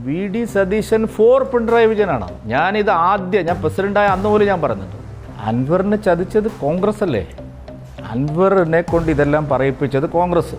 V D Satheesan for Pinarayi വിജയനാണ്? ഞാനിത് ആദ്യം ഞാൻ പ്രസിഡന്റായ അന്ന് പോലും ഞാൻ പറഞ്ഞിട്ടുണ്ട്. അൻവറിനെ ചതിച്ചത് കോൺഗ്രസ് അല്ലേ അൻവറിനെ കൊണ്ട് ഇതെല്ലാം പറയിപ്പിച്ചത് കോൺഗ്രസ്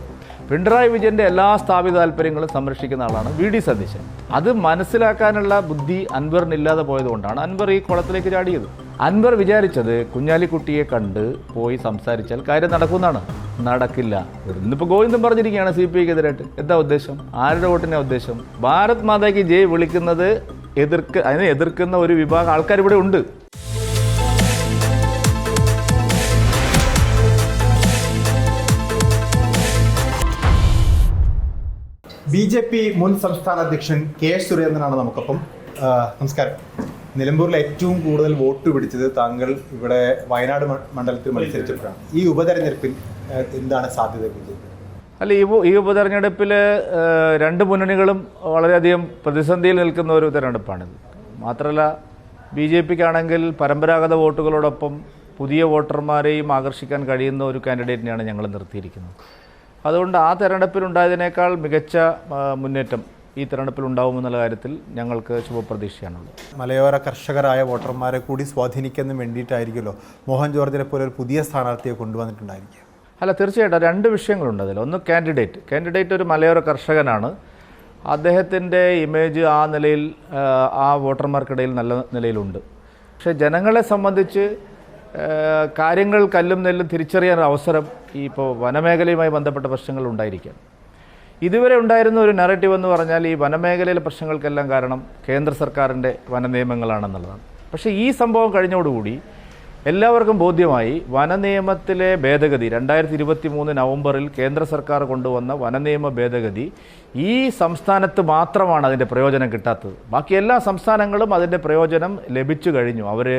പിണറായി വിജയന്റെ എല്ലാ സ്ഥാപിത താല്പര്യങ്ങളും സംരക്ഷിക്കുന്ന ആളാണ് വി ഡി സതീശൻ. അത് മനസ്സിലാക്കാനുള്ള ബുദ്ധി അൻവറിനില്ലാതെ പോയതുകൊണ്ടാണ് അൻവർ ഈ കുളത്തിലേക്ക് ചാടിയത്. അൻവർ വിചാരിച്ചത് കുഞ്ഞാലിക്കുട്ടിയെ കണ്ട് പോയി സംസാരിച്ചാൽ കാര്യം നടക്കുമെന്നാണ്. നടക്കില്ല. ഇന്നിപ്പോൾ ഗോവിന്ദൻ പറഞ്ഞിരിക്കുകയാണ് സി പി ഐക്കെതിരായിട്ട് എന്താ ഉദ്ദേശം? ആരുടെ വോട്ടിന്റെ ഉദ്ദേശം? ഭാരത് മാതാക്ക് ജയ് വിളിക്കുന്നത് എതിർക്ക് അതിനെ എതിർക്കുന്ന ഒരു വിഭാഗം ആൾക്കാർ ഇവിടെ ഉണ്ട്. ബി ജെ പി മുൻ സംസ്ഥാന അധ്യക്ഷൻ കെ സുരേന്ദ്രനാണ് നമുക്കൊപ്പം. നമസ്കാരം. നിലമ്പൂരിൽ ഏറ്റവും കൂടുതൽ വോട്ട് പിടിച്ചത് താങ്കൾ ഇവിടെ വയനാട് മണ്ഡലത്തിൽ മത്സരിച്ചപ്പോഴാണ്. ഈ ഉപതെരഞ്ഞെടുപ്പിൽ എന്താണ് സാധ്യത അല്ല ഈ ഈ ഉപതെരഞ്ഞെടുപ്പിൽ രണ്ട് മുന്നണികളും വളരെയധികം പ്രതിസന്ധിയിൽ നിൽക്കുന്ന ഒരു തെരഞ്ഞെടുപ്പാണിത്. മാത്രമല്ല ബി ജെ പിക്കാണെങ്കിൽ പരമ്പരാഗത വോട്ടുകളോടൊപ്പം പുതിയ വോട്ടർമാരെയും ആകർഷിക്കാൻ കഴിയുന്ന ഒരു കാൻഡിഡേറ്റിനെയാണ് ഞങ്ങൾ നിർത്തിയിരിക്കുന്നത്. അതുകൊണ്ട് ആ തെരഞ്ഞെടുപ്പിലുണ്ടായതിനേക്കാൾ മികച്ച മുന്നേറ്റം ഈ തെരഞ്ഞെടുപ്പിൽ ഉണ്ടാവുമെന്നുള്ള കാര്യത്തിൽ ഞങ്ങൾക്ക് ശുഭപ്രതീക്ഷയാണുള്ളത്. മലയോര കർഷകരായ വോട്ടർമാരെ കൂടി സ്വാധീനിക്കുന്നതിന് വേണ്ടിയിട്ടായിരിക്കുമല്ലോ മോഹൻ ജോർജിനെ പോലെ ഒരു പുതിയ സ്ഥാനാർത്ഥിയെ കൊണ്ടുവന്നിട്ടുണ്ടായിരിക്കുക. അല്ല തീർച്ചയായിട്ടും രണ്ട് വിഷയങ്ങളുണ്ട് അതിൽ. ഒന്ന് കാൻഡിഡേറ്റ്. കാൻഡിഡേറ്റ് ഒരു മലയോര കർഷകനാണ്. അദ്ദേഹത്തിന്റെ ഇമേജ് ആ നിലയിൽ ആ, വോട്ടർമാർക്കിടയിൽ നല്ല നിലയിലുണ്ട്. പക്ഷേ ജനങ്ങളെ സംബന്ധിച്ച് കാര്യങ്ങൾ കല്ലും നെല്ലും തിരിച്ചറിയാൻ അവസരം ഈ ഇപ്പോൾ വനമേഖലയുമായി ബന്ധപ്പെട്ട പ്രശ്നങ്ങൾ ഉണ്ടായിരിക്കാം. ഇതുവരെ ഉണ്ടായിരുന്ന ഒരു നറേറ്റീവ് എന്ന് പറഞ്ഞാൽ ഈ വനമേഖലയിലെ പ്രശ്നങ്ങൾക്കെല്ലാം കാരണം കേന്ദ്ര സർക്കാരിന്റെ വനനിയമങ്ങളാണെന്നുള്ളതാണ്. പക്ഷേ ഈ സംഭവം കഴിഞ്ഞോടുകൂടി എല്ലാവർക്കും ബോധ്യമായി വനനിയമത്തിലെ ഭേദഗതി രണ്ടായിരത്തി ഇരുപത്തി മൂന്ന് നവംബറിൽ കേന്ദ്ര സർക്കാർ കൊണ്ടുവന്ന വനനിയമ ഭേദഗതി ഈ സംസ്ഥാനത്ത് മാത്രമാണ് അതിന്റെ പ്രയോജനം കിട്ടാത്തത്. ബാക്കി എല്ലാ സംസ്ഥാനങ്ങളും അതിന്റെ പ്രയോജനം ലഭിച്ചു കഴിഞ്ഞു. അവർ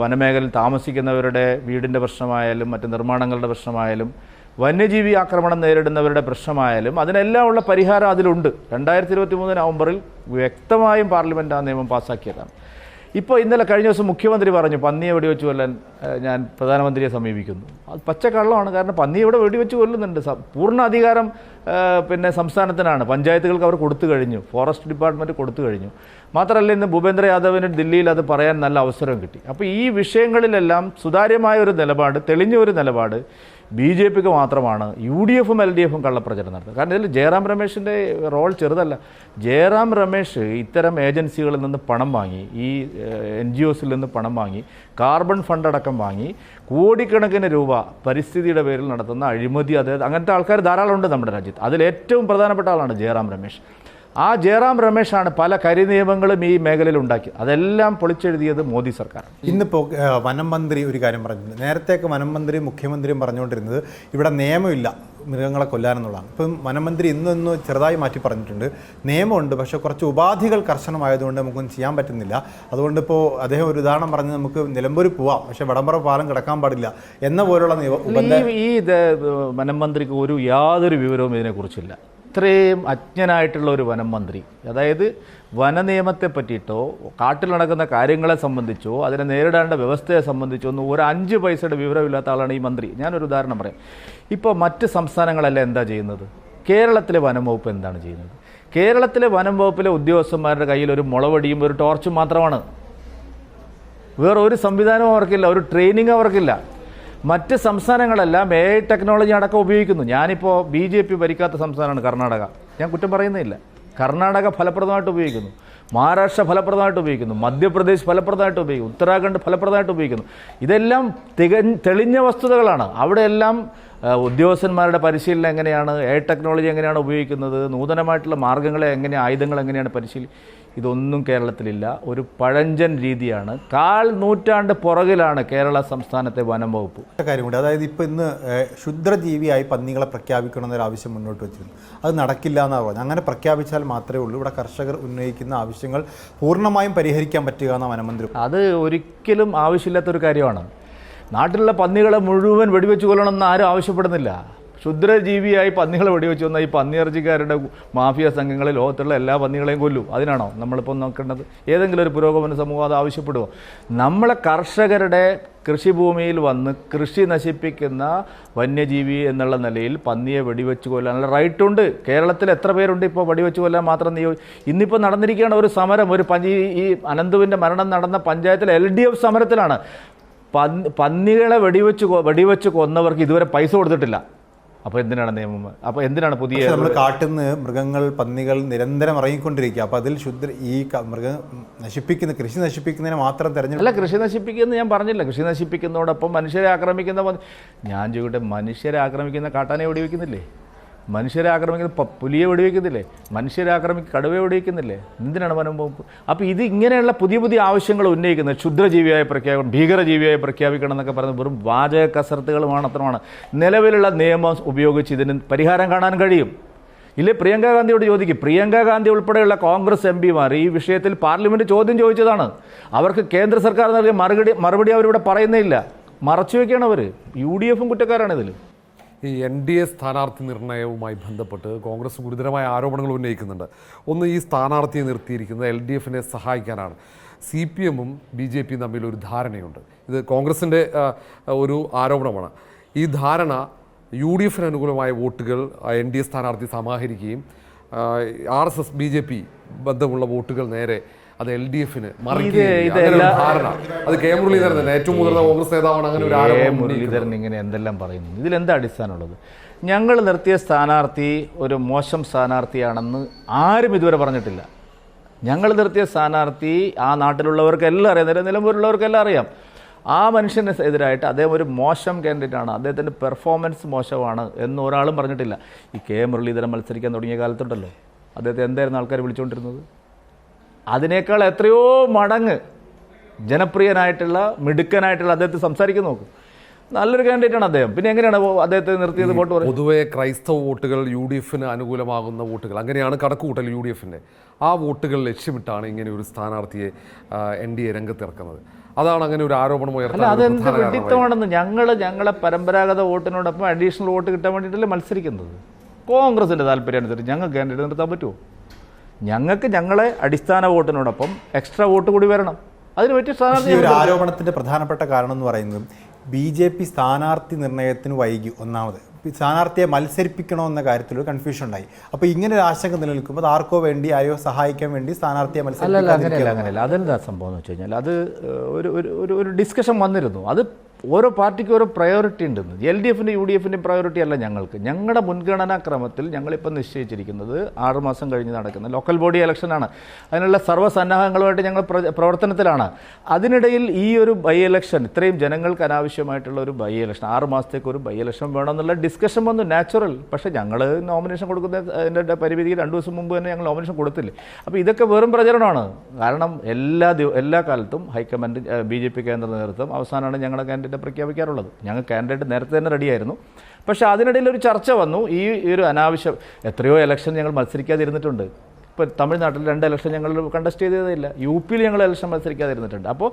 വനമേഖലയിൽ താമസിക്കുന്നവരുടെ വീടിന്റെ പ്രശ്നമായാലും മറ്റ് നിർമ്മാണങ്ങളുടെ പ്രശ്നമായാലും വന്യജീവി ആക്രമണം നേരിടുന്നവരുടെ പ്രശ്നമായാലും അതിനെല്ലാം ഉള്ള പരിഹാരം അതിലുണ്ട്. രണ്ടായിരത്തി ഇരുപത്തി മൂന്ന് നവംബറിൽ വ്യക്തമായും പാർലമെന്റ് ആ നിയമം പാസ്സാക്കിയതാണ് ഇപ്പോൾ ഇന്നലെ കഴിഞ്ഞ ദിവസം മുഖ്യമന്ത്രി പറഞ്ഞു പന്നിയെ വെടിവെച്ച് കൊല്ലാൻ ഞാൻ പ്രധാനമന്ത്രിയെ സമീപിക്കുന്നു. അത് പച്ചക്കള്ളമാണ്. കാരണം പന്നിയെ ഇവിടെ വെടിവെച്ച് കൊല്ലുന്നുണ്ട്. പൂർണ അധികാരം പിന്നെ സംസ്ഥാനത്തിനാണ്. പഞ്ചായത്തുകൾക്ക് അവർ കൊടുത്തു കഴിഞ്ഞു. ഫോറസ്റ്റ് ഡിപ്പാർട്ട്മെന്റ് കൊടുത്തു കഴിഞ്ഞു. മാത്രമല്ല ഇന്ന് ഭൂപേന്ദ്ര യാദവിന് ദില്ലിയിൽ അത് പറയാൻ നല്ല അവസരം കിട്ടി. അപ്പോൾ ഈ വിഷയങ്ങളിലെല്ലാം സുതാര്യമായ ഒരു നിലപാട് തെളിഞ്ഞ ഒരു നിലപാട് ബി ജെ പിക്ക് മാത്രമാണ് യു ഡി എഫും എൽ ഡി എഫും കള്ളപ്രചരണം നടത്തുന്നത്. കാരണം ഇതിൽ ജയറാം രമേശിന്റെ റോൾ ചെറുതല്ല. ജയറാം രമേശ് ഇത്തരം ഏജൻസികളിൽ നിന്ന് പണം വാങ്ങി ഈ എൻ ജി ഒസിൽ നിന്ന് പണം വാങ്ങി കാർബൺ ഫണ്ട് അടക്കം വാങ്ങി കോടിക്കണക്കിന് രൂപ പരിസ്ഥിതിയുടെ പേരിൽ നടത്തുന്ന അഴിമതി അതായത് അങ്ങനത്തെ ആൾക്കാർ ധാരാളം ഉണ്ട് നമ്മുടെ രാജ്യത്ത്. അതിൽ ഏറ്റവും പ്രധാനപ്പെട്ട ആളാണ് ജയറാം രമേശ്. ആ ജയറാം രമേശാണ് പല കരിനിയമങ്ങളും ഈ മേഖലയിൽ ഉണ്ടാക്കി അതെല്ലാം പൊളിച്ചെഴുതിയത് മോദി സർക്കാർ ഇന്നിപ്പോൾ വനം മന്ത്രി ഒരു കാര്യം പറഞ്ഞിട്ടുണ്ട് നേരത്തെയൊക്കെ വനം മന്ത്രിയും മുഖ്യമന്ത്രിയും പറഞ്ഞുകൊണ്ടിരുന്നത് ഇവിടെ നിയമമില്ല മൃഗങ്ങളെ കൊല്ലാനെന്നുള്ളതാണ് ഇപ്പം വനം മന്ത്രി ഇന്ന് ഇന്ന് ചെറുതായി മാറ്റി പറഞ്ഞിട്ടുണ്ട്. നിയമമുണ്ട് പക്ഷേ കുറച്ച് ഉപാധികൾ കർശനമായതുകൊണ്ട് നമുക്കൊന്നും ചെയ്യാൻ പറ്റുന്നില്ല. അതുകൊണ്ട് ഇപ്പോൾ അദ്ദേഹം ഒരു ഉദാഹരണം പറഞ്ഞ് നമുക്ക് നിലമ്പൂർ പോവാം പക്ഷേ വടംപുറ പാലം കിടക്കാൻ പാടില്ല എന്ന പോലുള്ള നിയമം ഈ ഈ വനം മന്ത്രിക്ക് ഒരു യാതൊരു വിവരവും ഇതിനെക്കുറിച്ചില്ല. ഇത്രയും അജ്ഞനായിട്ടുള്ള ഒരു വനം മന്ത്രി. അതായത് വന നിയമത്തെ പറ്റിയിട്ടോ കാട്ടിൽ നടക്കുന്ന കാര്യങ്ങളെ സംബന്ധിച്ചോ അതിനെ നേരിടേണ്ട വ്യവസ്ഥയെ സംബന്ധിച്ചോ ഒന്നും ഒരു അഞ്ച് പൈസയുടെ വിവരമില്ലാത്ത ആളാണ് ഈ മന്ത്രി. ഞാനൊരു ഉദാഹരണം പറയാം. ഇപ്പോൾ മറ്റ് സംസ്ഥാനങ്ങളെല്ലാം എന്താ ചെയ്യുന്നത്? കേരളത്തിലെ വനം വകുപ്പ് എന്താണ് ചെയ്യുന്നത്? കേരളത്തിലെ വനം വകുപ്പിലെ ഉദ്യോഗസ്ഥന്മാരുടെ കയ്യിൽ ഒരു മുളവടിയും ഒരു ടോർച്ചും മാത്രമാണ്. വേറെ ഒരു സംവിധാനവും അവർക്കില്ല ഒരു ട്രെയിനിങ് അവർക്കില്ല. മറ്റ് സംസ്ഥാനങ്ങളെല്ലാം എ ഐ ടെക്നോളജി അടക്കം ഉപയോഗിക്കുന്നു. ഞാനിപ്പോൾ ബി ജെ പി ഭരിക്കാത്ത സംസ്ഥാനമാണ് കർണാടക. ഞാൻ കുറ്റം പറയുന്നില്ല. കർണാടക ഫലപ്രദമായിട്ട് ഉപയോഗിക്കുന്നു. മഹാരാഷ്ട്ര ഫലപ്രദമായിട്ട് ഉപയോഗിക്കുന്നു. മധ്യപ്രദേശ് ഫലപ്രദമായിട്ട് ഉപയോഗിക്കുന്നു. ഉത്തരാഖണ്ഡ് ഫലപ്രദമായിട്ട് ഉപയോഗിക്കുന്നു. ഇതെല്ലാം തിക തെളിഞ്ഞ വസ്തുതകളാണ്. അവിടെയെല്ലാം ഉദ്യോഗസ്ഥന്മാരുടെ പരിശീലനം എങ്ങനെയാണ്? എ ടെക്നോളജി എങ്ങനെയാണ് ഉപയോഗിക്കുന്നത്? നൂതനമായിട്ടുള്ള മാർഗങ്ങളെ എങ്ങനെ ആയുധങ്ങൾ എങ്ങനെയാണ് പരിശീലി ഇതൊന്നും കേരളത്തിലില്ല. ഒരു പഴഞ്ചൻ രീതിയാണ്. കാൽ നൂറ്റാണ്ട് പുറകിലാണ് കേരള സംസ്ഥാനത്തെ വനം വകുപ്പ്. കാര്യം കാര്യമുണ്ട് അതായത് ഇപ്പോൾ ഇന്ന് ക്ഷുദ്രജീവിയായി പന്നികളെ പ്രഖ്യാപിക്കണമെന്നൊരു ആവശ്യം മുന്നോട്ട് വെച്ചിരുന്നു. അത് നടക്കില്ല എന്നാണ് പറഞ്ഞത്. അങ്ങനെ പ്രഖ്യാപിച്ചാൽ മാത്രമേ ഉള്ളൂ. ഇവിടെ കർഷകർ ഉന്നയിക്കുന്ന ആവശ്യങ്ങൾ പൂർണമായും പരിഹരിക്കാൻ പറ്റുക എന്ന വനമന്ത്രി അത് ഒരിക്കലും ആവശ്യമില്ലാത്തൊരു കാര്യമാണ്. നാട്ടിലുള്ള പന്നികളെ മുഴുവൻ വെടിവെച്ച് കൊല്ലണമെന്ന് ആരും ആവശ്യപ്പെടുന്നില്ല. ക്ഷുദ്രജീവിയായി പന്നികളെ വെടിവെച്ച് വന്ന ഈ പന്നിയിറച്ചിക്കാരുടെ മാഫിയ സംഘങ്ങളെ ലോകത്തുള്ള എല്ലാ പന്നികളെയും കൊല്ലും. അതിനാണോ നമ്മളിപ്പോൾ നോക്കേണ്ടത്? ഏതെങ്കിലും ഒരു പുരോഗമന സമൂഹം അത് ആവശ്യപ്പെടുമോ നമ്മളെ കർഷകരുടെ കൃഷിഭൂമിയിൽ വന്ന് കൃഷി നശിപ്പിക്കുന്ന വന്യജീവി എന്നുള്ള നിലയിൽ പന്നിയെ വെടിവെച്ച് കൊല്ലാനുള്ള റൈറ്റുണ്ട് കേരളത്തിൽ എത്ര പേരുണ്ട് ഇപ്പോൾ വെടിവെച്ച് കൊല്ലാൻ മാത്രം നിയോ ഇന്നിപ്പോൾ നടന്നിരിക്കുകയാണ് ഒരു സമരം. ഒരു പഞ്ചി ഈ അനന്തുവിന്റെ മരണം നടന്ന പഞ്ചായത്തിൽ എൽ ഡി എഫ് സമരത്തിലാണ്. പന്നികളെ വെടിവെച്ച് വെടിവെച്ച് കൊന്നവർക്ക് ഇതുവരെ പൈസ കൊടുത്തിട്ടില്ല. അപ്പോൾ എന്തിനാണ് നിയമം? അപ്പോൾ എന്തിനാണ് പുതിയ നമ്മൾ കാട്ടിൽ നിന്ന് മൃഗങ്ങൾ പന്നികൾ നിരന്തരം ഇറങ്ങിക്കൊണ്ടിരിക്കുക. അപ്പോൾ അതിൽ ശുദ്ധ ഈ മൃഗം നശിപ്പിക്കുന്ന കൃഷി നശിപ്പിക്കുന്നതിനെ മാത്രം തെരഞ്ഞെടുപ്പ് അല്ല കൃഷി നശിപ്പിക്കുന്നത് ഞാൻ പറഞ്ഞില്ല. കൃഷി നശിപ്പിക്കുന്നതോടൊപ്പം മനുഷ്യരെ ആക്രമിക്കുന്ന ഞാൻ ചോദിക്കട്ടെ മനുഷ്യരെ ആക്രമിക്കുന്ന കാട്ടാനെ വെടിവെക്കുന്നില്ലേ മനുഷ്യരെ ആക്രമിക്കുന്ന പുലിയെ വെടിവെക്കുന്നില്ലേ? മനുഷ്യരെ ആക്രമിക്കുന്ന കടുവയെ വെടിവെക്കുന്നില്ലേ? എന്തിനാണ് വനം വകുപ്പ്? അപ്പോൾ ഇത് ഇങ്ങനെയുള്ള പുതിയ പുതിയ ആവശ്യങ്ങൾ ഉന്നയിക്കുന്നത് ക്ഷുദ്രജീവിയായി പ്രഖ്യാപിക്കണം ഭീകരജീവിയായി പ്രഖ്യാപിക്കണം എന്നൊക്കെ പറയുന്നത് വെറും വാചക കസർത്തുകൾ മാത്രമാണ്. നിലവിലുള്ള നിയമം ഉപയോഗിച്ച് ഇതിന് പരിഹാരം കാണാൻ കഴിയും. ഇല്ലേ പ്രിയങ്ക ഗാന്ധിയോട് ചോദിക്കും പ്രിയങ്ക ഗാന്ധി ഉൾപ്പെടെയുള്ള കോൺഗ്രസ് എം പിമാർ ഈ വിഷയത്തിൽ പാർലമെന്റ് ചോദ്യം ചോദിച്ചതാണ്. അവർക്ക് കേന്ദ്ര സർക്കാർ നൽകിയ മറുപടി മറുപടി അവരിവിടെ പറയുന്നേ ഇല്ല. മറച്ചു വയ്ക്കുകയാണ് അവർ യു ഡി എഫും കുറ്റക്കാരാണ് ഇതിൽ ഈ എൻ ഡി എ സ്ഥാനാർത്ഥി നിർണയവുമായി ബന്ധപ്പെട്ട് കോൺഗ്രസ് ഗുരുതരമായ ആരോപണങ്ങൾ ഉന്നയിക്കുന്നുണ്ട്. ഒന്ന് ഈ സ്ഥാനാർത്ഥിയെ നിർത്തിയിരിക്കുന്നത് എൽ ഡി എഫിനെ സഹായിക്കാനാണ്. സി പി എമ്മും ബി ജെ പിയും തമ്മിൽ ഒരു ധാരണയുണ്ട്. ഇത് കോൺഗ്രസിന്റെ ഒരു ആരോപണമാണ്. ഈ ധാരണ യു ഡി എഫിന് അനുകൂലമായ വോട്ടുകൾ എൻ ഡി എ സ്ഥാനാർത്ഥി സമാഹരിക്കുകയും R S S B J P ബന്ധമുള്ള വോട്ടുകൾ നേരെ അത് എൽ ഡി എഫിന് ധാരണ. അത് കെ മുരളീധരൻ തന്നെ ഏറ്റവും മുതിർന്ന കോൺഗ്രസ് നേതാവാണ് അങ്ങനെ ഒരു കെ മുരളീധരൻ ഇങ്ങനെ എന്തെല്ലാം പറയുന്നു? ഇതിലെന്താ അടിസ്ഥാനമുള്ളത്? ഞങ്ങൾ നിർത്തിയ സ്ഥാനാർത്ഥി ഒരു മോശം സ്ഥാനാർത്ഥിയാണെന്ന് ആരും ഇതുവരെ പറഞ്ഞിട്ടില്ല. ഞങ്ങൾ നിർത്തിയ സ്ഥാനാർത്ഥി ആ നാട്ടിലുള്ളവർക്ക് എല്ലാം അറിയാം. നില നിലമ്പൂരിലുള്ളവർക്കെല്ലാം അറിയാം. ആ മനുഷ്യന് എതിരായിട്ട് അദ്ദേഹം ഒരു മോശം കാൻഡിഡേറ്റ് ആണ്. അദ്ദേഹത്തിന്റെ പെർഫോമൻസ് മോശമാണ് എന്ന് ഒരാളും പറഞ്ഞിട്ടില്ല. ഈ കെ മുരളീധരൻ മത്സരിക്കാൻ തുടങ്ങിയ കാലത്തുണ്ടല്ലോ. അദ്ദേഹത്തെ എന്തായിരുന്നു ആൾക്കാർ വിളിച്ചുകൊണ്ടിരുന്നത് അതിനേക്കാൾ എത്രയോ മടങ്ങ് ജനപ്രിയനായിട്ടുള്ള മിടുക്കനായിട്ടുള്ള അദ്ദേഹത്തെ സംസാരിക്കുന്നു നോക്കും. നല്ലൊരു കാൻഡിഡേറ്റാണ് അദ്ദേഹം. പിന്നെ എങ്ങനെയാണ് അദ്ദേഹത്തെ നിർത്തിയത്? വോട്ട് പറയുന്നത്? പൊതുവെ ക്രൈസ്തവ വോട്ടുകൾ യു ഡി എഫിന് അനുകൂലമാകുന്ന വോട്ടുകൾ. അങ്ങനെയാണ് കണക്കുകൂട്ടൽ യു ഡി എഫിന്റെ ആ വോട്ടുകൾ ലക്ഷ്യമിട്ടാണ് ഇങ്ങനെ ഒരു സ്ഥാനാർത്ഥിയെ എൻ ഡി എ രംഗത്തിറക്കുന്നത്. അതാണ് അങ്ങനെ ഒരു ആരോപണം അല്ല അതെന്ത്. വിഡിത്തമാണെന്ന് ഞങ്ങൾ ഞങ്ങളെ പരമ്പരാഗത വോട്ടിനോടൊപ്പം അഡീഷണൽ വോട്ട് കിട്ടാൻ വേണ്ടിയിട്ടല്ലേ മത്സരിക്കുന്നത്? കോൺഗ്രസിന്റെ താല്പര്യം അനുസരിച്ച് ഞങ്ങൾക്ക് കാൻഡിഡേറ്റ് നിർത്താൻ പറ്റുമോ? ഞങ്ങൾക്ക് ഞങ്ങളെ അടിസ്ഥാന വോട്ടിനോടൊപ്പം എക്സ്ട്രാ വോട്ട് കൂടി വരണം. അതിന് പറ്റിയ സ്ഥാനാർത്ഥി ഒരു ആരോപണത്തിന്റെ പ്രധാനപ്പെട്ട കാരണം എന്ന് പറയുന്നത് ബി ജെ പി സ്ഥാനാർത്ഥി നിർണയത്തിന് വൈകി ഒന്നാമത്. സ്ഥാനാർത്ഥിയെ മത്സരിപ്പിക്കണോ എന്ന കാര്യത്തിൽ ഒരു കൺഫ്യൂഷൻ ഉണ്ടായി. അപ്പോൾ ഇങ്ങനെ ഒരു ആശങ്ക നിലനിൽക്കുമ്പോൾ അത് ആർക്കോ വേണ്ടി ആരെയോ സഹായിക്കാൻ വേണ്ടി സ്ഥാനാർത്ഥിയെ മത്സരിപ്പിക്കാൻ അങ്ങനെയല്ല അങ്ങനെയല്ല. അതെന്താ സംഭവം എന്ന് വെച്ച് കഴിഞ്ഞാൽ അത് ഒരു ഒരു ഡിസ്കഷൻ വന്നിരുന്നു. അത് ഓരോ പാർട്ടിക്കും ഓരോ പ്രയോറിറ്റി ഉണ്ടെന്ന്. എൽ ഡി എഫിന്റെ യു ഡി എഫിന്റെ പ്രയോറിറ്റി അല്ല ഞങ്ങൾക്ക്. ഞങ്ങളുടെ മുൻഗണനാ ക്രമത്തിൽ ഞങ്ങളിപ്പോൾ നിശ്ചയിച്ചിരിക്കുന്നത് ആറുമാസം കഴിഞ്ഞ് നടക്കുന്ന ലോക്കൽ ബോഡി ഇലക്ഷനാണ് അതിനുള്ള സർവസന്നാഹങ്ങളുമായിട്ട് ഞങ്ങൾ പ്രവർത്തനത്തിലാണ്. അതിനിടയിൽ ഈ ഒരു ബൈ ഇലക്ഷൻ ഇത്രയും ജനങ്ങൾക്ക് അനാവശ്യമായിട്ടുള്ള ഒരു ബൈ ഇലക്ഷൻ ആറ് മാസത്തേക്ക് ഒരു ബൈ ഇലക്ഷൻ വേണമെന്നുള്ള ഡിസ്കഷൻ വന്നു നാച്ചുറൽ പക്ഷേ ഞങ്ങൾ നോമിനേഷൻ കൊടുക്കുന്ന അതിന്റെ പരിമിതിക്ക് രണ്ട് ദിവസം മുമ്പ് തന്നെ ഞങ്ങൾ നോമിനേഷൻ കൊടുത്തില്ലേ? അപ്പോൾ ഇതൊക്കെ വെറും പ്രചരണമാണ്. കാരണം എല്ലാ എല്ലാ കാലത്തും ഹൈക്കമാൻഡ് ബി ജെ പി കേന്ദ്ര നേതൃത്വം അവസാനമാണ് ഞങ്ങളുടെ കാൻഡിഡേറ്റ് പ്രഖ്യാപിക്കാറുള്ളത്. ഞങ്ങൾ കാൻഡിഡേറ്റ് നേരത്തെ തന്നെ റെഡിയായിരുന്നു പക്ഷേ അതിനിടയിൽ ഒരു ചർച്ച വന്നു. ഈ ഒരു അനാവശ്യം എത്രയോ ഇലക്ഷൻ ഞങ്ങൾ മത്സരിക്കാതിരുന്നിട്ടുണ്ട്. ഇപ്പോൾ തമിഴ്നാട്ടിൽ രണ്ട് ഇലക്ഷൻ ഞങ്ങൾ കണ്ടസ്റ്റ് ചെയ്തതില്ല യു പിയിൽ ഞങ്ങൾ ഇലക്ഷൻ മത്സരിക്കാതിരുന്നിട്ടുണ്ട്. അപ്പോൾ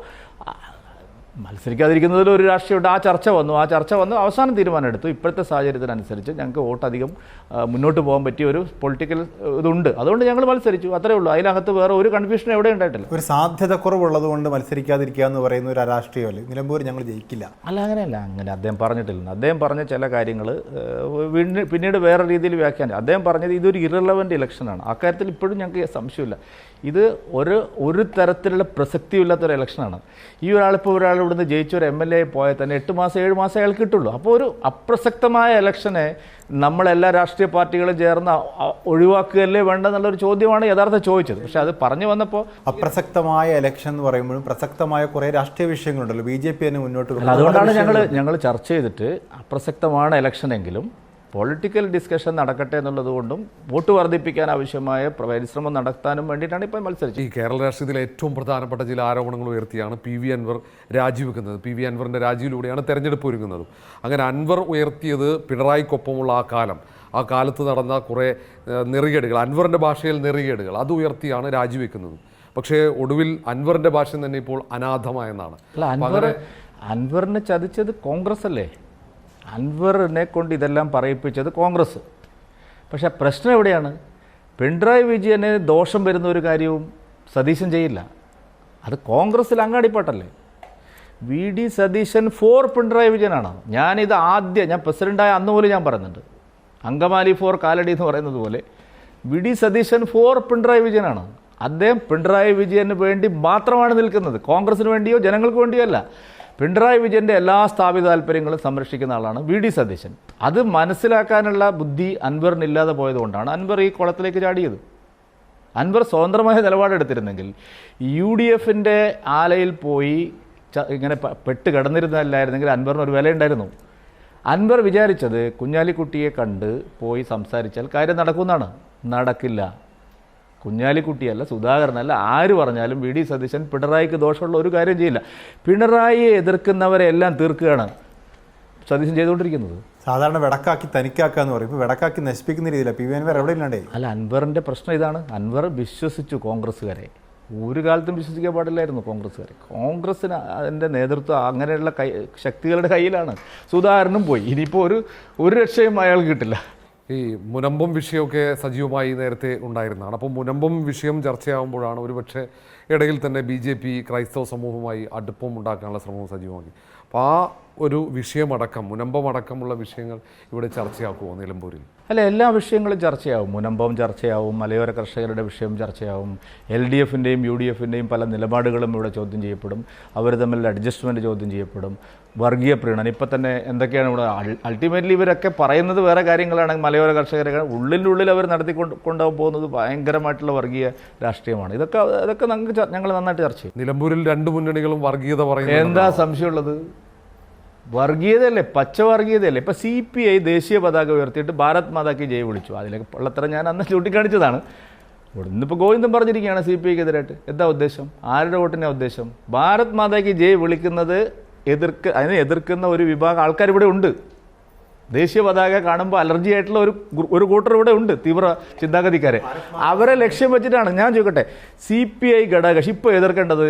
മത്സരിക്കാതിരിക്കുന്നതിൽ ഒരു രാഷ്ട്രീയമുണ്ട്. ആ ചർച്ച വന്നു. ആ ചർച്ച വന്നു അവസാനം തീരുമാനമെടുത്തു. ഇപ്പോഴത്തെ സാഹചര്യത്തിനനുസരിച്ച് ഞങ്ങൾക്ക് വോട്ട് അധികം മുന്നോട്ട് പോകാൻ പറ്റിയ ഒരു പൊളിറ്റിക്കൽ ഇതുണ്ട്. അതുകൊണ്ട് ഞങ്ങൾ മത്സരിച്ചു. അത്രേ ഉള്ളൂ. അതിനകത്ത് വേറെ ഒരു കൺഫ്യൂഷൻ എവിടെ ഉണ്ടായിട്ടില്ല. ഒരു സാധ്യത കുറവുള്ളത് കൊണ്ട് മത്സരിക്കാതിരിക്കുക എന്ന് പറയുന്ന ഒരു രാഷ്ട്രീയമല്ലേ നിലമ്പൂർ ഞങ്ങൾ ജയിക്കില്ല. അല്ല അങ്ങനെയല്ല. അങ്ങനെ അദ്ദേഹം പറഞ്ഞിട്ടില്ല. അദ്ദേഹം പറഞ്ഞ ചില കാര്യങ്ങൾ പിന്നീട് വേറെ രീതിയിൽ വ്യാഖ്യാനം. അദ്ദേഹം പറഞ്ഞത് ഇതൊരു ഇറലവന്റ് ഇലക്ഷനാണ് അക്കാര്യത്തിൽ ഇപ്പോഴും ഞങ്ങൾക്ക് സംശയമില്ല. ഇത് ഒരു ഒരു തരത്തിലുള്ള പ്രസക്തിയില്ലാത്തൊരു ഇലക്ഷനാണ് ഈ ഒരാളിപ്പോൾ ഒരാൾ ഇവിടുന്ന് ജയിച്ച ഒരു എം എൽ എ പോയാൽ തന്നെ എട്ട് മാസം ഏഴ് മാസം അയാൾ കിട്ടുള്ളൂ. അപ്പോൾ ഒരു അപ്രസക്തമായ ഇലക്ഷനെ നമ്മളെല്ലാ രാഷ്ട്രീയ പാർട്ടികളും ചേർന്ന് ഒഴിവാക്കുകയല്ലേ വേണ്ടെന്നുള്ളൊരു ചോദ്യമാണ് യഥാർത്ഥ ചോദിച്ചത്. പക്ഷെ അത് പറഞ്ഞു വന്നപ്പോൾ അപ്രസക്തമായ ഇലക്ഷൻ എന്ന് പറയുമ്പോഴും പ്രസക്തമായ കുറേ രാഷ്ട്രീയ വിഷയങ്ങളുണ്ടല്ലോ. ബി ജെ പി തന്നെ മുന്നോട്ട് അതുകൊണ്ടാണ് ഞങ്ങൾ ഞങ്ങൾ ചർച്ച ചെയ്തിട്ട് അപ്രസക്തമാണ് ഇലക്ഷനെങ്കിലും പൊളിറ്റിക്കൽ ഡിസ്കഷൻ നടക്കട്ടെ എന്നുള്ളത് കൊണ്ടും വോട്ട് വർദ്ധിപ്പിക്കാൻ ആവശ്യമായ പരിശ്രമം നടത്താനും വേണ്ടിയിട്ടാണ് ഇപ്പോൾ മത്സരിച്ചത്. ഈ കേരള രാഷ്ട്രീയത്തിലെ ഏറ്റവും പ്രധാനപ്പെട്ട ചില ആരോപണങ്ങൾ ഉയർത്തിയാണ് പി വി അൻവർ രാജിവെക്കുന്നത്. പി വി അൻവറിന്റെ രാജിയിലൂടെയാണ് തെരഞ്ഞെടുപ്പ് ഒരുങ്ങുന്നത്. അങ്ങനെ അൻവർ ഉയർത്തിയത് പിണറായിക്കൊപ്പമുള്ള ആ കാലം. ആ കാലത്ത് നടന്ന കുറേ നെറികേടുകൾ. അൻവറിന്റെ ഭാഷയിൽ നെറികേടുകൾ. അത് ഉയർത്തിയാണ് രാജിവെക്കുന്നത്. പക്ഷേ ഒടുവിൽ അൻവറിന്റെ ഭാഷ തന്നെ ഇപ്പോൾ അനാഥമായെന്നാണ്. അൻവറിനെ ചതിച്ചത് കോൺഗ്രസ് അല്ലേ അൻവറിനെ കൊണ്ട് ഇതെല്ലാം പറയിപ്പിച്ചത് കോൺഗ്രസ്. പക്ഷേ പ്രശ്നം എവിടെയാണ്? പിണറായി വിജയന് ദോഷം വരുന്ന ഒരു കാര്യവും സതീശൻ ചെയ്യില്ല. അത് കോൺഗ്രസ്സിൽ അങ്ങാടിപ്പാട്ടല്ലേ? V D Satheesan for Pinarayi വിജയനാണ്. ഞാനിത് ആദ്യം ഞാൻ പ്രസിഡന്റായ അന്ന് പോലും ഞാൻ പറയുന്നുണ്ട്. അങ്കമാലി ഫോർ കാലടി എന്ന് പറയുന്നത് പോലെ V D Satheesan for Pinarayi വിജയനാണ്. അദ്ദേഹം പിണറായി വിജയന് വേണ്ടി മാത്രമാണ് നിൽക്കുന്നത്. കോൺഗ്രസിന് വേണ്ടിയോ ജനങ്ങൾക്ക് വേണ്ടിയോ അല്ല. പിണറായി വിജയന്റെ എല്ലാ സ്ഥാപിത താല്പര്യങ്ങളും സംരക്ഷിക്കുന്ന ആളാണ് വി ഡി സതീശൻ. അത് മനസ്സിലാക്കാനുള്ള ബുദ്ധി അൻവറിനില്ലാതെ പോയതുകൊണ്ടാണ് അൻവർ ഈ കുളത്തിലേക്ക് ചാടിയത്. അൻവർ സ്വതന്ത്രമായ നിലപാടെടുത്തിരുന്നെങ്കിൽ യു ഡി എഫിന്റെ ആലയിൽ പോയി ഇങ്ങനെ പെട്ട് കിടന്നിരുന്നല്ലായിരുന്നെങ്കിൽ അൻവറിന് ഒരു വിലയുണ്ടായിരുന്നു. അൻവർ വിചാരിച്ചത് കുഞ്ഞാലിക്കുട്ടിയെ കണ്ട് പോയി സംസാരിച്ചാൽ കാര്യം നടക്കുമെന്നാണ്. നടക്കില്ല. കുഞ്ഞാലിക്കുട്ടിയല്ല സുധാകരനല്ല ആര് പറഞ്ഞാലും വി ഡി സതീശൻ പിണറായിക്ക് ദോഷമുള്ള ഒരു കാര്യം ചെയ്യില്ല. പിണറായിയെ എതിർക്കുന്നവരെ എല്ലാം തീർക്കുകയാണ് സതീശൻ ചെയ്തുകൊണ്ടിരിക്കുന്നത്. സാധാരണ വെടക്കാക്കി തനിക്കാക്കുക എന്ന് പറയും. ഇപ്പോൾ വെടക്കാക്കി നശിപ്പിക്കുന്ന രീതിയിലാണ് പി വി അൻവർ എവിടെ ഇല്ലാണ്ടേ? അല്ല അൻവറിന്റെ പ്രശ്നം ഇതാണ്. അൻവർ വിശ്വസിച്ചു കോൺഗ്രസ്സുകാരെ. ഒരു കാലത്തും വിശ്വസിക്കാൻ പാടില്ലായിരുന്നു കോൺഗ്രസ്സുകാരെ. കോൺഗ്രസ്സിന് അതിന്റെ നേതൃത്വം അങ്ങനെയുള്ള കൈ ശക്തികളുടെ കയ്യിലാണ്. സുധാകരനും പോയി. ഇനിയിപ്പോൾ ഒരു ഒരു രക്ഷയും അയാൾക്ക് കിട്ടില്ല. ഈ മുനമ്പം വിഷയമൊക്കെ സജീവമായി നേരത്തെ ഉണ്ടായിരുന്നതാണ്. അപ്പോൾ മുനമ്പം വിഷയം ചർച്ചയാകുമ്പോഴാണ് ഒരുപക്ഷെ ഇടയിൽ തന്നെ ബി ജെ പി ക്രൈസ്തവ സമൂഹവുമായി അടുപ്പം ഉണ്ടാക്കാനുള്ള ശ്രമവും സജീവമാക്കി. അപ്പോൾ ആ ഒരു വിഷയമടക്കം മുനമ്പമടക്കമുള്ള വിഷയങ്ങൾ ഇവിടെ ചർച്ചയാക്കുമോ നിലമ്പൂരിൽ? അല്ല എല്ലാ വിഷയങ്ങളും ചർച്ചയാവും. മുനമ്പം ചർച്ചയാവും മലയോര കർഷകരുടെ വിഷയം ചർച്ചയാവും. എൽ ഡി എഫിന്റെയും യു ഡി എഫിന്റെയും പല നിലപാടുകളും ഇവിടെ ചോദ്യം ചെയ്യപ്പെടും. അവർ തമ്മിൽ അഡ്ജസ്റ്റ്മെന്റ് ചോദ്യം ചെയ്യപ്പെടും. വർഗീയ പ്രീണനം. ഇപ്പം തന്നെ എന്തൊക്കെയാണ് ഇവിടെ അൾട്ടിമേറ്റ്ലി ഇവരൊക്കെ പറയുന്നത് വേറെ കാര്യങ്ങളാണ്. മലയോര കർഷകരെ ഉള്ളിന്റെ ഉള്ളിൽ അവർ നടത്തിക്കൊണ്ട് കൊണ്ടുപോകാൻ പോകുന്നത് ഭയങ്കരമായിട്ടുള്ള വർഗീയ രാഷ്ട്രീയമാണ്. ഇതൊക്കെ ഇതൊക്കെ നമുക്ക് ഞങ്ങൾ നന്നായിട്ട് ചർച്ച ചെയ്യും. നിലമ്പൂരിൽ രണ്ട് മുന്നണികളും വർഗീയത പറയുന്നത് എന്താ സംശയമുള്ളത്? വർഗീയതയല്ലേ? പച്ചവർഗീയതയല്ലേ ഇപ്പം സി പി ഐ ദേശീയ പതാക ഉയർത്തിയിട്ട് ഭാരത് മാതാക്ക് ജയ് വിളിച്ചു. അതിലേക്ക് പള്ളത്തരം ഞാൻ അന്ന് ചൂണ്ടിക്കാണിച്ചതാണ്. ഇവിടെ ഇന്നിപ്പോൾ ഗോവിന്ദൻ പറഞ്ഞിരിക്കുകയാണ് സി പി ഐക്കെതിരായിട്ട്. എന്താ ഉദ്ദേശം? ആരുടെ വോട്ടിന്റെ ഉദ്ദേശം? ഭാരത് മാതാക്ക് ജയ് വിളിക്കുന്നത് എതിർക്ക് അതിനെ എതിർക്കുന്ന ഒരു വിഭാഗം ആൾക്കാർ ഇവിടെ ഉണ്ട്. ദേശീയ പതാക കാണുമ്പോൾ അലർജി ആയിട്ടുള്ള ഒരു ഒരു കൂട്ടർ ഇവിടെ ഉണ്ട് തീവ്ര ചിന്താഗതിക്കാരെ. അവരെ ലക്ഷ്യം വെച്ചിട്ടാണ് ഞാൻ ചോദിക്കട്ടെ സി പി ഐ ഘടകകക്ഷി ഇപ്പോൾ എതിർക്കേണ്ടത്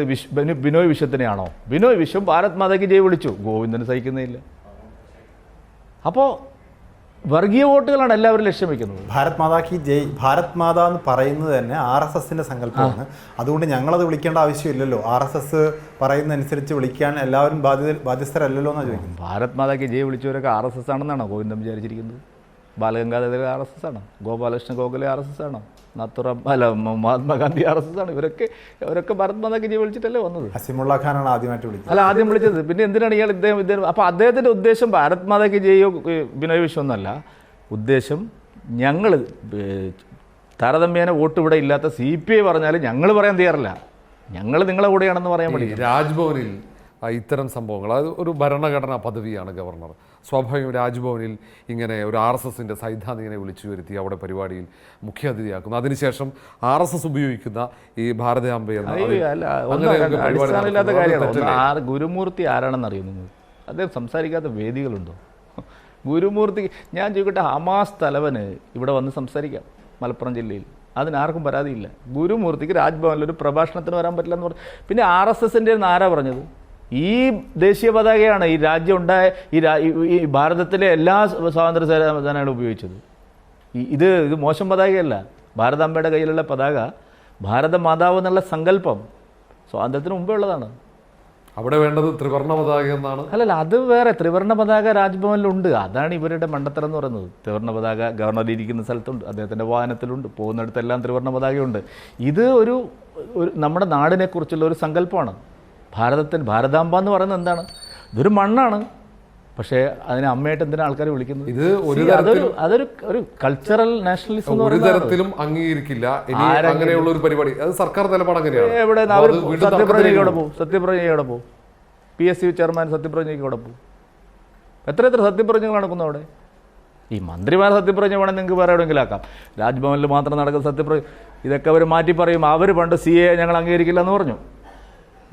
ബിനോയ് വിശ്വത്തിനെയാണോ? ബിനോയ് വിശ്വം ഭാരത് മാതാക്ക് ജയ് വിളിച്ചു. ഗോവിന്ദന് സഹിക്കുന്നില്ല. അപ്പോൾ വർഗീയ വോട്ടുകളാണ് എല്ലാവരും ലക്ഷ്യം വെക്കുന്നത് ഭാരത് മാതാ കി ജയ് ഭാരത് മാത എന്ന് പറയുന്നത് തന്നെ ആർ എസ് എസിന്റെ സങ്കല്പമാണ്. അതുകൊണ്ട് ഞങ്ങളത് വിളിക്കേണ്ട ആവശ്യമില്ലല്ലോ. ആർ എസ് എസ് പറയുന്നതനുസരിച്ച് വിളിക്കാൻ എല്ലാവരും ബാധ്യത ബാധ്യസ്ഥരല്ലല്ലോ എന്നാണ് ചോദിക്കുന്നത്. ഭാരത് മാതാക്ക് ജയ് വിളിച്ചവരൊക്കെ ആർ എസ് എസ് ആണെന്നാണോ ഗോവിന്ദം വിചാരിച്ചിരിക്കുന്നത്? ബാലഗംഗാധര ആർ എസ് എസ് ആണ്? Gopalakrishna Gokhale R S S ആണോ? നത്തുറം അല്ല മ- മഹാത്മാഗാന്ധി ആർ എസ് എസ് ആണ്. ഇവരൊക്കെ ഇവരൊക്കെ ഭാരത് മാതാക്ക് ജയ് വിളിച്ചിട്ടല്ലേ വന്നത്? ഹസിമുള്ള ഖാനാണ് ആദ്യമായിട്ട് വിളിച്ചത്. അല്ല ആദ്യം വിളിച്ചത്. പിന്നെ എന്തിനാണ് ഇയാൾ ഇദ്ദേഹം ഇദ്ദേഹം അപ്പോൾ അദ്ദേഹത്തിന്റെ ഉദ്ദേശം ഭാരത് മാതാക്കി ജയോ ബിനോയ് വിശ്വമെന്നല്ല. ഉദ്ദേശം ഞങ്ങൾ താരതമ്യേന വോട്ട് ഇവിടെ ഇല്ലാത്ത സി പി ഐ പറഞ്ഞാൽ ഞങ്ങൾ പറയാൻ തയ്യാറില്ല. ഞങ്ങൾ നിങ്ങളെ കൂടെയാണെന്ന് പറയാൻ പറ്റില്ല വേണ്ടി രാജ്ഭവനിൽ ഇത്തരം സംഭവങ്ങൾ. അത് ഒരു ഭരണഘടനാ പദവിയാണ് ഗവർണർ. സ്വാഭാവികം രാജ്ഭവനിൽ ഇങ്ങനെ ഒരു ആർ എസ് എസിന്റെ സൈദ്ധാന്തികനെ വിളിച്ചു വരുത്തി അവിടെ പരിപാടിയിൽ മുഖ്യാതിഥിയാക്കുന്നു. അതിനുശേഷം ആർ എസ് എസ് ഉപയോഗിക്കുന്ന ഈ ഭാരതാംബ? ഗുരുമൂർത്തി ആരാണെന്ന് അറിയുന്നത് അദ്ദേഹം സംസാരിക്കാത്ത വേദികളുണ്ടോ? ഗുരുമൂർത്തി ഞാൻ ചോദിക്കട്ടെ ഹമാസ് തലവന് ഇവിടെ വന്ന് സംസാരിക്കാം മലപ്പുറം ജില്ലയിൽ. അതിനാർക്കും പരാതിയില്ല. ഗുരുമൂർത്തിക്ക് രാജ്ഭവനിൽ ഒരു പ്രഭാഷണത്തിന് വരാൻ പറ്റില്ല എന്ന് പറഞ്ഞു. പിന്നെ ആർ എസ് എസിന്റെ ആരാ പറഞ്ഞത്? ഈ ദേശീയ പതാകയാണ് ഈ രാജ്യം ഉണ്ടായ ഈ ഭാരതത്തിലെ എല്ലാ സ്വാതന്ത്ര്യ സേനാനികളും ഉപയോഗിച്ചത്. ഇത് ഇത് മോശം പതാകയല്ല. ഭാരത ഭാരതാംബയുടെ കയ്യിലുള്ള പതാക ഭാരത മാതാവ് എന്നുള്ള സങ്കല്പം സ്വാതന്ത്ര്യത്തിന് മുമ്പേ ഉള്ളതാണ്. അവിടെ വേണ്ടത് ത്രിവർണ പതാക എന്നാണ്? അല്ലല്ല അത് വേറെ. ത്രിവർണ പതാക രാജ്ഭവനിലുണ്ട്. അതാണ് ഇവരുടെ മണ്ടത്തരം എന്ന് പറയുന്നത്. ത്രിവർണ പതാക ഗവർണർ ഇരിക്കുന്ന സ്ഥലത്തുണ്ട്. അദ്ദേഹത്തിന്റെ വാഹനത്തിലുണ്ട്. പോകുന്നിടത്തെല്ലാം ത്രിവർണ പതാകയുണ്ട്. ഇത് ഒരു ഒരു നമ്മുടെ നാടിനെക്കുറിച്ചുള്ള ഒരു സങ്കല്പമാണ്. ഭാരതത്തിന് ഭാരതാംബ എന്ന് പറയുന്നത് എന്താണ്? ഇതൊരു മണ്ണാണ്. പക്ഷേ അതിനെ അമ്മയായിട്ട് എന്തിനാ ആൾക്കാർ വിളിക്കുന്നത്? ഇത് ഒരു അതൊരു അതൊരു ഒരു കൾച്ചറൽ നാഷണലിസം ഒരു തരത്തിലും അംഗീകരിക്കില്ല. അങ്ങനെയുള്ള ഒരു പരിപാടി. അത് സർക്കാർ നിലപാട് അങ്ങനെയാണ്. എവിടെ? സത്യപ്രതിജ്ഞയോടെ പോകും? സത്യപ്രതിജ്ഞയോടെ പോകും? പി എസ് സി ചെയർമാൻ സത്യപ്രതിജ്ഞയ്ക്ക് അവിടെ പോകും? എത്ര എത്ര സത്യപ്രതിജ്ഞകൾ നടക്കുന്നു അവിടെ? ഈ മന്ത്രിമാർ സത്യപ്രതിജ്ഞ വേണമെങ്കിൽ നിങ്ങൾക്ക് വേറെ എവിടെയെങ്കിലും ആക്കാം. രാജ്ഭവനിൽ മാത്രം നടക്കുന്ന സത്യപ്രതിജ്ഞ ഇതൊക്കെ അവർ മാറ്റി പറയും അവർ പണ്ട് സി എ ഞങ്ങൾ അംഗീകരിക്കില്ല എന്ന് പറഞ്ഞു.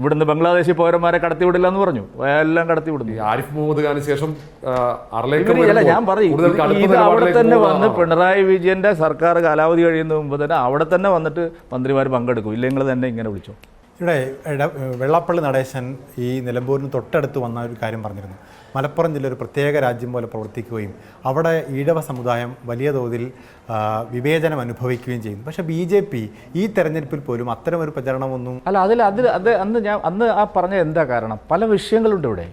ഇവിടുന്ന് ബംഗ്ലാദേശി പൗരന്മാരെ കടത്തിവിടില്ല എന്ന് പറഞ്ഞു. എല്ലാം കടത്തിവിടുന്നു. ആരിഫ് മുഹമ്മദ് ഖാന് ശേഷം ഞാൻ പറയും ഇത് അവിടെ തന്നെ വന്ന് പിണറായി വിജയന്റെ സർക്കാർ കാലാവധി കഴിയുന്ന മുമ്പ് തന്നെ അവിടെ തന്നെ വന്നിട്ട് മന്ത്രിമാർ പങ്കെടുക്കും. ഇല്ലെങ്കിൽ തന്നെ ഇങ്ങനെ വിളിച്ചു? ഇവിടെ വെള്ളപ്പള്ളി നടേശൻ ഈ നിലമ്പൂരിന് തൊട്ടടുത്ത് വന്ന ഒരു കാര്യം പറഞ്ഞിരുന്നു. മലപ്പുറം ജില്ല ഒരു പ്രത്യേക രാജ്യം പോലെ പ്രവർത്തിക്കുകയും അവിടെ ഈഴവ സമുദായം വലിയ തോതിൽ വിവേചനം അനുഭവിക്കുകയും ചെയ്യുന്നു. പക്ഷേ ബി ജെ പി ഈ തെരഞ്ഞെടുപ്പിൽ പോലും അത്തരമൊരു പ്രചരണമൊന്നും അല്ല അതിൽ അതിൽ അത് അന്ന് ഞാൻ അന്ന് ആ പറഞ്ഞ എന്താ കാരണം? പല വിഷയങ്ങളുണ്ട് ഇവിടെ.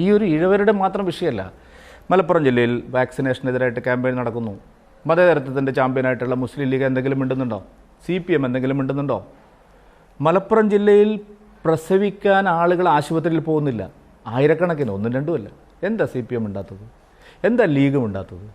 ഈ ഒരു ഇഴവരുടെ മാത്രം വിഷയമല്ല. മലപ്പുറം ജില്ലയിൽ വാക്സിനേഷനെതിരായിട്ട് ക്യാമ്പയിൻ നടക്കുന്നു. മതേതരത്വത്തിന്റെ ചാമ്പ്യനായിട്ടുള്ള മുസ്ലിം ലീഗ് എന്തെങ്കിലും മിണ്ടുന്നുണ്ടോ? സി പി എം എന്തെങ്കിലും മിണ്ടുന്നുണ്ടോ? മലപ്പുറം ജില്ലയിൽ പ്രസവിക്കാൻ ആളുകൾ ആശുപത്രിയിൽ പോകുന്നില്ല. ആയിരക്കണക്കിന് ഒന്നും രണ്ടുമല്ല എന്താ സി പി എം ഉണ്ടാത്തത്? എന്താ ലീഗും ഉണ്ടാത്തത്?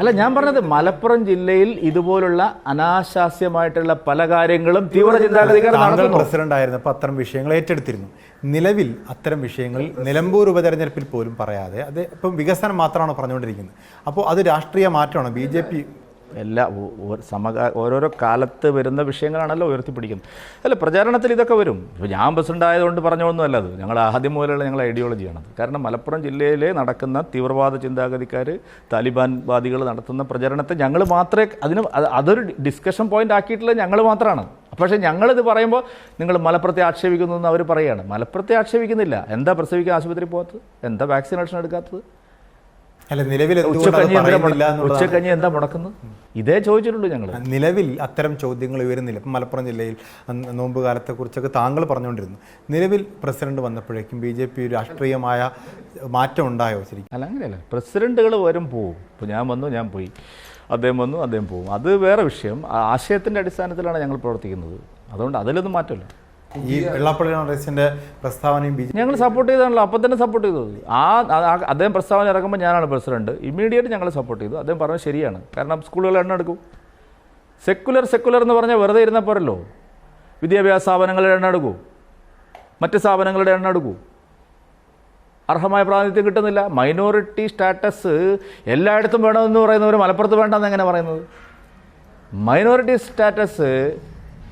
അല്ല ഞാൻ പറഞ്ഞത് മലപ്പുറം ജില്ലയിൽ ഇതുപോലുള്ള അനാശാസ്യമായിട്ടുള്ള പല കാര്യങ്ങളും തീവ്ര ചിന്താഗതിക്കാർ പ്രസിഡന്റ് ആയിരുന്നപ്പോൾ അത്തരം വിഷയങ്ങൾ ഏറ്റെടുത്തിരുന്നു. നിലവിൽ അത്തരം വിഷയങ്ങൾ നിലമ്പൂർ ഉപതെരഞ്ഞെടുപ്പിൽ പോലും പറയാതെ അത് ഇപ്പം വികസനം മാത്രമാണ് പറഞ്ഞുകൊണ്ടിരിക്കുന്നത്. അപ്പോൾ അത് രാഷ്ട്രീയ മാറ്റമാണ്. ബി ജെ പി എല്ലാ സമകാ ഓരോരോ കാലത്ത് വരുന്ന വിഷയങ്ങളാണല്ലോ ഉയർത്തിപ്പിടിക്കുന്നത്. അല്ല പ്രചാരണത്തിൽ ഇതൊക്കെ വരും. ഇപ്പോൾ ഞാൻ പ്രസിഡന്റ് ആയതുകൊണ്ട് പറഞ്ഞൊന്നുമല്ല അത്. ഞങ്ങൾ ആദ്യം മുതലുള്ള ഞങ്ങൾ ഐഡിയോളജിയാണത് കാരണം മലപ്പുറം ജില്ലയിൽ നടക്കുന്ന തീവ്രവാദ ചിന്താഗതിക്കാർ താലിബാൻ വാദികൾ നടത്തുന്ന പ്രചരണത്തെ ഞങ്ങൾ മാത്രമേ അതിന് അതൊരു ഡിസ്കഷൻ പോയിന്റ് ആക്കിയിട്ടുള്ളത് ഞങ്ങൾ മാത്രമാണ് പക്ഷേ ഞങ്ങളിത് പറയുമ്പോൾ നിങ്ങൾ മലപ്പുറത്തെ ആക്ഷേപിക്കുന്നു എന്ന് അവർ പറയുകയാണ് മലപ്പുറത്തെ ആക്ഷേപിക്കുന്നില്ല. എന്താ പ്രസവിക്കാൻ ആശുപത്രി പോകാത്തത്? എന്താ വാക്സിനേഷൻ എടുക്കാത്തത്? അല്ല നിലവിൽ ഉച്ചക്കഞ്ഞി എന്താ മുടക്കുന്നത്? ഇതേ ചോദിച്ചിട്ടുള്ളൂ ഞങ്ങൾ നിലവിൽ അത്തരം ചോദ്യങ്ങൾ ഉയരുന്നില്ല. ഇപ്പം മലപ്പുറം ജില്ലയിൽ നോമ്പ് കാലത്തെക്കുറിച്ചൊക്കെ താങ്കൾ പറഞ്ഞുകൊണ്ടിരുന്നു. നിലവിൽ പ്രസിഡന്റ് വന്നപ്പോഴേക്കും ബി ജെ പി രാഷ്ട്രീയമായ മാറ്റം ഉണ്ടായോ ശരിക്കും? അല്ല അങ്ങനെയല്ല. പ്രസിഡന്റുകൾ വരും പോവും. ഇപ്പോൾ ഞാൻ വന്നു ഞാൻ പോയി. അദ്ദേഹം വന്നു അദ്ദേഹം പോവും. അത് വേറെ വിഷയം. ആശയത്തിന്റെ ആശയത്തിന്റെ അടിസ്ഥാനത്തിലാണ് ഞങ്ങൾ പ്രവർത്തിക്കുന്നത്. അതുകൊണ്ട് അതിലൊന്നും മാറ്റമില്ല. ഈ വെള്ളാപ്പള്ളി നടേശന്റെ പ്രസ്താവനയും ബി ജെ ഞങ്ങൾ സപ്പോർട്ട് ചെയ്താണല്ലോ അപ്പം തന്നെ സപ്പോർട്ട് ചെയ്തത് ആ- അദ്ദേഹം പ്രസ്താവന ഇറക്കുമ്പോൾ ഞാനാണ് പ്രസിഡന്റ് ഇമ്മീഡിയറ്റ് ഞങ്ങൾ സപ്പോർട്ട് ചെയ്തു. അദ്ദേഹം പറഞ്ഞത് ശരിയാണ്. കാരണം സ്കൂളുകൾ എണ്ണ എടുക്കും. സെക്കുലർ സെക്കുലർ എന്ന് പറഞ്ഞാൽ വെറുതെ ഇരുന്ന പോരല്ലോ. വിദ്യാഭ്യാസ സ്ഥാപനങ്ങളുടെ എണ്ണ എടുക്കൂ. മറ്റ് സ്ഥാപനങ്ങളുടെ എണ്ണ എടുക്കൂ. അർഹമായ പ്രാതിനിധ്യം കിട്ടുന്നില്ല. മൈനോറിറ്റി സ്റ്റാറ്റസ് എല്ലായിടത്തും വേണമെന്ന് പറയുന്നവർ മലപ്പുറത്ത് വേണ്ടെന്ന് എങ്ങനെ പറയുന്നത്? മൈനോറിറ്റി സ്റ്റാറ്റസ്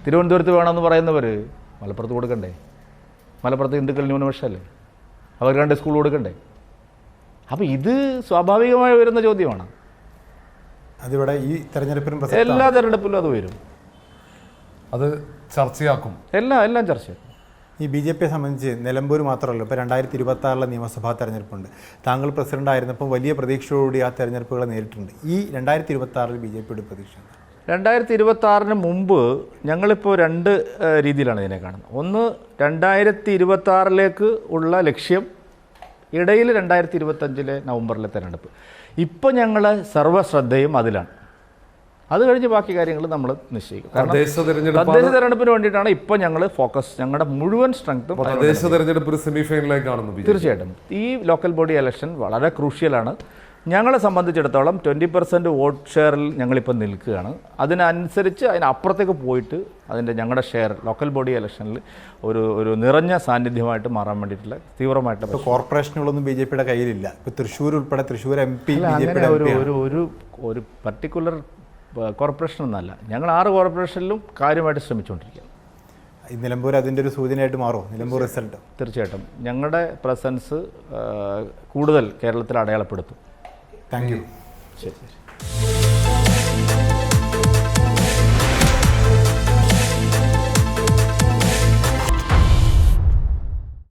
തിരുവനന്തപുരത്ത് വേണമെന്ന് പറയുന്നവർ മലപ്പുറത്ത് കൊടുക്കണ്ടേ? മലപ്പുറത്ത് ഹിന്ദുക്കൾ ന്യൂനപക്ഷമല്ലേ അവർ രണ്ട് സ്കൂൾ കൊടുക്കണ്ടേ? അപ്പോൾ ഇത് സ്വാഭാവികമായി വരുന്ന ചോദ്യമാണ്. അതിവിടെ ഈ പ്രസക്തമാണ്. എല്ലാ തെരഞ്ഞെടുപ്പിലും അത് വരും അത് ചർച്ചയാക്കും. എല്ലാം എല്ലാം ചർച്ചയാക്കും. ഈ ബി ജെ പിയെ സംബന്ധിച്ച് നിലമ്പൂർ മാത്രമല്ല ഇപ്പോൾ രണ്ടായിരത്തി ഇരുപത്തി ആറിലെ നിയമസഭാ തെരഞ്ഞെടുപ്പുണ്ട്. താങ്കൾ പ്രസിഡന്റ് ആയിരുന്നപ്പോൾ വലിയ പ്രതീക്ഷയോടുകൂടി ആ തെരഞ്ഞെടുപ്പുകളെ നേരിട്ടുണ്ട് ഈ രണ്ടായിരത്തി ഇരുപത്തി ആറിൽ ബി ജെ പിയുടെ പ്രതീക്ഷ? രണ്ടായിരത്തി ഇരുപത്തി ആറിന് മുമ്പ് ഞങ്ങളിപ്പോൾ രണ്ട് രീതിയിലാണ് ഇതിനെ കാണുന്നത്. ഒന്ന് രണ്ടായിരത്തി ഇരുപത്തി ആറിലേക്ക് ഉള്ള ലക്ഷ്യം ഇടയിൽ രണ്ടായിരത്തി ഇരുപത്തഞ്ചിലെ നവംബറിലെ തെരഞ്ഞെടുപ്പ്. ഇപ്പോൾ ഞങ്ങൾ സർവശ്രദ്ധയും അതിലാണ്. അത് കഴിഞ്ഞ് ബാക്കി കാര്യങ്ങൾ നമ്മൾ നിശ്ചയിക്കും. തദ്ദേശ തെരഞ്ഞെടുപ്പിന് വേണ്ടിയിട്ടാണ് ഇപ്പോൾ ഞങ്ങൾ ഫോക്കസ് ഞങ്ങളുടെ മുഴുവൻ സ്ട്രെങ്ത്തും തദ്ദേശ തെരഞ്ഞെടുപ്പ് സെമി ബി തീർച്ചയായിട്ടും. ഈ ലോക്കൽ ബോഡി ഇലക്ഷൻ വളരെ ക്രൂഷ്യലാണ്. ഞങ്ങളെ സംബന്ധിച്ചിടത്തോളം ട്വന്റി പെർസെന്റ് വോട്ട് ഷെയറിൽ ഞങ്ങളിപ്പോൾ നിൽക്കുകയാണ്. അതിനനുസരിച്ച് അതിനപ്പുറത്തേക്ക് പോയിട്ട് അതിന്റെ ഞങ്ങളുടെ ഷെയർ ലോക്കൽ ബോഡി ഇലക്ഷനിൽ ഒരു ഒരു നിറഞ്ഞ സാന്നിധ്യമായിട്ട് മാറാൻ വേണ്ടിയിട്ടുള്ള തീവ്രമായിട്ട് ഇപ്പോൾ കോർപ്പറേഷനുകളൊന്നും ബി ജെ പിയുടെ കയ്യിലില്ല. ഇപ്പോൾ തൃശ്ശൂർ ഉൾപ്പെടെ തൃശ്ശൂർ എം പി അങ്ങനെ ഒരു ഒരു ഒരു ഒരു പർട്ടിക്കുലർ കോർപ്പറേഷൻ എന്നല്ല ഞങ്ങൾ ആറ് കോർപ്പറേഷനിലും കാര്യമായിട്ട് ശ്രമിച്ചുകൊണ്ടിരിക്കുകയാണ്. നിലമ്പൂർ അതിന്റെ ഒരു സൂചനയായിട്ട് മാറുമോ? നിലമ്പൂർ റിസൾട്ട് തീർച്ചയായിട്ടും. ഞങ്ങളുടെ പ്രസൻസ് കൂടുതൽ കേരളത്തിൽ അടയാളപ്പെടുത്തും. Thank you. ശരി ശരി.